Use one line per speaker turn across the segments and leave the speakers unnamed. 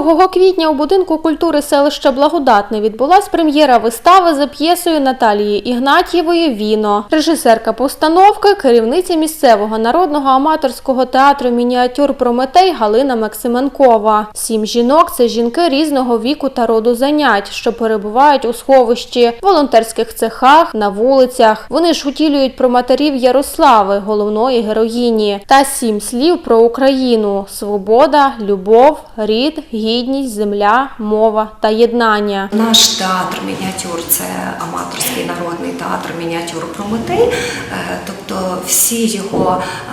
2 квітня у будинку культури селища Благодатне відбулась прем'єра вистави за п'єсою Наталії Ігнатьєвої Віно. Режисерка постановки, керівниця місцевого народного аматорського театру мініатюр Прометей Галина Максименкова. Сім жінок це жінки різного віку та роду занять, що перебувають у сховищі, волонтерських цехах, на вулицях. Вони ж утілюють про матерів Ярослави, головної героїні, та сім слів про Україну: свобода, любов, рід, гідність, земля, мова та єднання.
Наш театр мініатюр це аматорський народний театр мініатюр Прометей. Е, Тобто всі його е,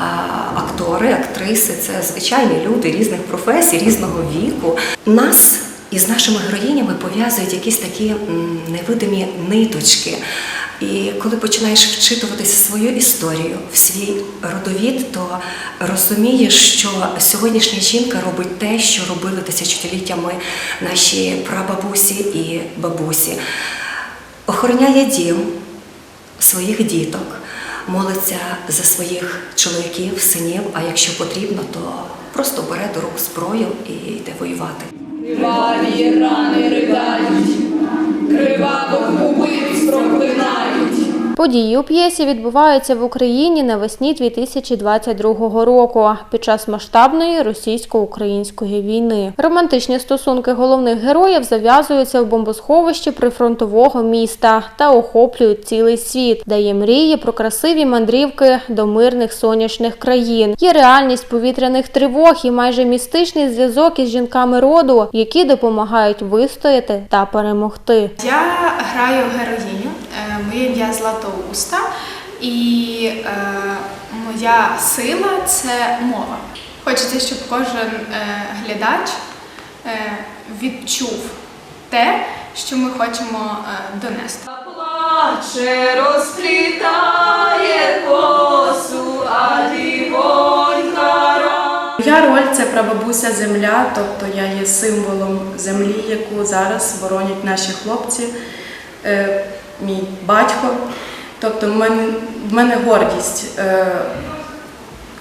актори, актриси це звичайні люди різних професій, різного віку. Нас із нашими героїнями пов'язують якісь такі невидимі ниточки. І коли починаєш вчитуватися свою історію, в свій родовід, то розумієш, що сьогоднішня жінка робить те, що робили тисячоліттями наші прабабусі і бабусі. Охороняє дім своїх діток, молиться за своїх чоловіків, синів, а якщо потрібно, то просто бере до рук зброю і йде воювати.
Криваві рани ридають, проклинають.
Події у п'єсі відбуваються в Україні навесні 2022 року під час масштабної російсько-української війни. Романтичні стосунки головних героїв зав'язуються в бомбосховищі прифронтового міста та охоплюють цілий світ, де є мрії про красиві мандрівки до мирних сонячних країн. Є реальність повітряних тривог і майже містичний зв'язок із жінками роду, які допомагають вистояти та перемогти.
Я граю героїню. Моє ім'я Златоуста, і е, моя сила це мова. Хочеться, щоб кожен е, глядач е, відчув те, що ми хочемо е, донести.
Плаче, розплітає косу, а
Моя роль це прабабуся земля, тобто я є символом землі, яку зараз боронять наші хлопці, мій батько. Тобто в мене, в мене гордість, е,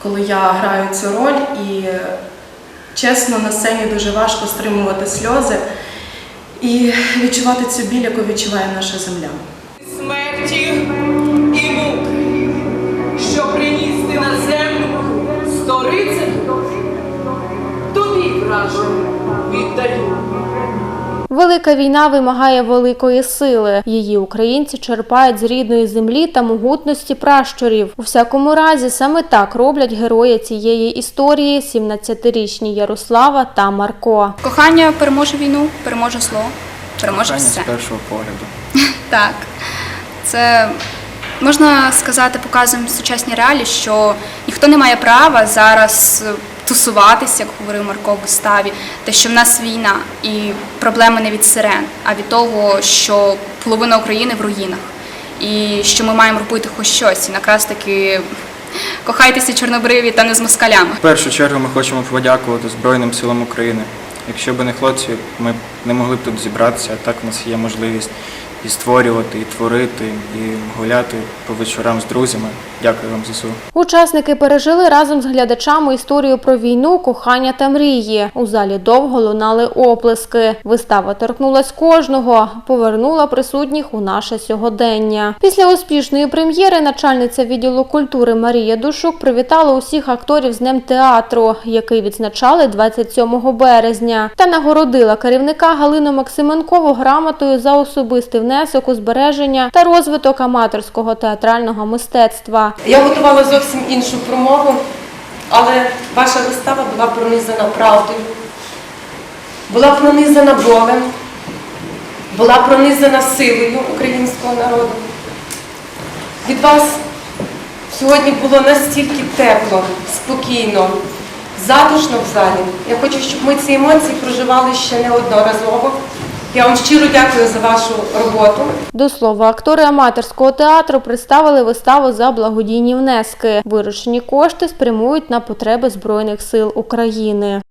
коли я граю цю роль, і е, чесно, на сцені дуже важко стримувати сльози і відчувати цю біль, яку відчуває наша земля.
смерті
Велика війна вимагає великої сили. Її українці черпають з рідної землі та могутності пращурів. У всякому разі, саме так роблять герої цієї історії 17-річні Ярослава та Марко.
Кохання переможе війну, переможе зло, переможе
Кохання
все.
з першого погляду.
Так. Це можна сказати, показуємо сучасні реалії, що ніхто не має права зараз тусуватися, як говорив Марко в виставі, те, що в нас війна і проблеми не від сирен, а від того, що половина України в руїнах. І що ми маємо робити хоч щось. І якраз таки кохайтеся чорнобриві та не з москалями.
В першу чергу ми хочемо подякувати Збройним силам України. Якщо б не хлопці, ми не могли б тут зібратися, а так у нас є можливість і створювати, і творити, і гуляти по вечорам з друзями. Дякую вам ЗСУ.
Учасники пережили разом з глядачами історію про війну, кохання та мрії. У залі довго лунали оплески. Вистава торкнулась кожного, повернула присутніх у наше сьогодення. Після успішної прем'єри начальниця відділу культури Марія Душук привітала усіх акторів з Днем театру, який відзначали 27 березня, та нагородила керівника Галину Максименкову грамотою за особистий внесок у збереження та розвиток аматорського театрального мистецтва.
Я готувала зовсім іншу промову, але ваша вистава була пронизана правдою, була пронизана болем, була пронизана силою українського народу. Від вас сьогодні було настільки тепло, спокійно, затишно в залі. Я хочу, щоб ми ці емоції проживали ще неодноразово. Я вам щиро дякую за вашу роботу.
До слова, актори аматорського театру представили виставу за благодійні внески. Виручені кошти спрямують на потреби Збройних сил України.